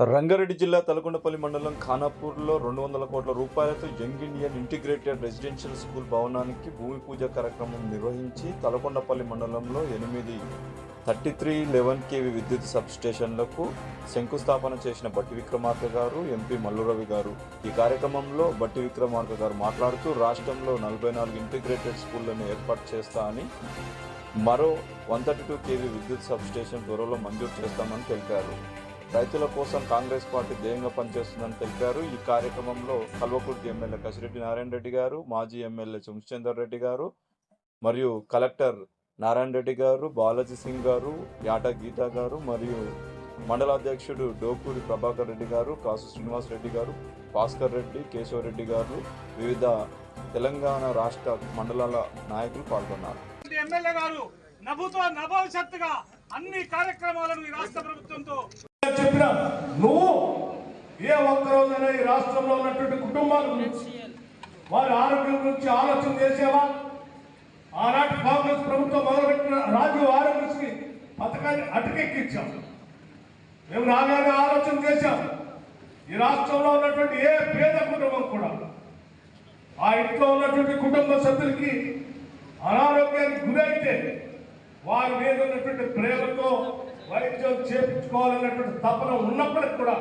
రంగారెడ్డి జిల్లా తలకొండపల్లి మండలం ఖానాపూర్లో రెండు వందల కోట్ల రూపాయలతో young Indian integrated residential school భవనానికి భూమి పూజ కార్యక్రమం నిర్వహించి తలకొండపల్లి మండలంలో ఎనిమిది థర్టీ త్రీ లెవెన్ కేవి విద్యుత్ సబ్ స్టేషన్లకు శంకుస్థాపన చేసిన బట్టి విక్రమార్క గారు ఎంపీ మల్లురవి గారు. ఈ కార్యక్రమంలో బట్టి విక్రమార్క గారు మాట్లాడుతూ రాష్ట్రంలో నలభై నాలుగు ఇంటిగ్రేటెడ్ స్కూళ్ళను ఏర్పాటు చేస్తా అని మరో వన్ థర్టీ టూ కేవీ విద్యుత్ సబ్స్టేషన్ త్వరలో మంజూరు చేస్తామని తెలిపారు. రైతుల కోసం కాంగ్రెస్ పార్టీ ధ్యేయంగా పనిచేస్తుందని తెలిపారు. ఈ కార్యక్రమంలో కల్వకుర్తి ఎమ్మెల్యే కసిరెడ్డి నారాయణ రెడ్డి గారు మాజీ ఎమ్మెల్యే చంద్రచందర్ రెడ్డి గారు మరియు కలెక్టర్ నారాయణ రెడ్డి గారు బాలాజీ సింగ్ గారు యాట గీతా గారు మరియు మండలాధ్యక్షుడు డోకూరి ప్రభాకర్ రెడ్డి గారు కాసు శ్రీనివాస్ రెడ్డి గారు భాస్కర్ రెడ్డి కేశవరెడ్డి గారు వివిధ తెలంగాణ రాష్ట్ర మండలాల నాయకులు పాల్గొన్నారు. ఎమ్మెల్యే గారు నభూతో నభవిష్యత్తుగా అన్ని కార్యక్రమాలను ఈ రాష్ట్ర ప్రభుత్వంతో చెప్పిన నువ్వు ఏ ఒక్క రోజైనా ఈ రాష్ట్రంలో ఉన్నటువంటి కుటుంబాల గురించి వారి ఆరోగ్యం గురించి ఆలోచన చేసేవా? ఆనాటి కాంగ్రెస్ ప్రభుత్వం మొదలుపెట్టిన రాజీవ్ ఆరోగ్యశ్రీ పథకాన్ని అటకెక్కించాం. మేము రాగానే ఆలోచన చేశాం. ఈ రాష్ట్రంలో ఉన్నటువంటి ఏ పేద కుటుంబం కూడా ఆ ఇంట్లో ఉన్నటువంటి కుటుంబ సభ్యులకి అనారోగ్యానికి గురైతే వారి మీద ఉన్నటువంటి ప్రేమతో వైద్యం చేపించుకోవాలన్నటువంటి తపన ఉన్నప్పటికి కూడా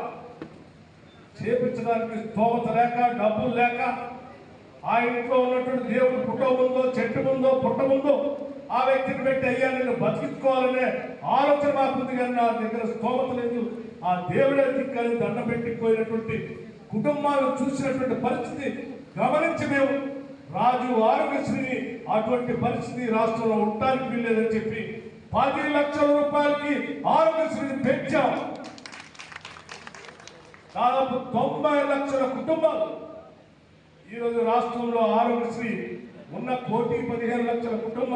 చేపించడానికి స్తోమత లేక డబ్బులు లేక ఆ ఇంట్లో ఉన్నటువంటి దేవుడు పుట్ట ముందో చెట్టు ముందో పుట్ట ముందో ఆ వ్యక్తిని పెట్టి అయ్యా నేను బతికించుకోవాలనే ఆలోచన మాకుంది కానీ నా దగ్గర స్తోమత లేదు. ఆ దేవుడే దిక్కని దండ పెట్టిపోయినటువంటి కుటుంబాలు చూసినటువంటి పరిస్థితి గమనించి మేము రాజు ఆరోగ్యశ్రీని అటువంటి పరిస్థితి రాష్ట్రంలో ఉండటానికి వీల్లేదని చెప్పి పది లక్షల రూపాయలు ఆరోగ్యశ్రీని పెంచాం దాదాపు తొంభై లక్షల కుటుంబాలు ఈరోజు రాష్ట్రంలో ఆరోగ్యశ్రీ ఉన్న కోటి పదిహేను లక్షల కుటుంబాలు.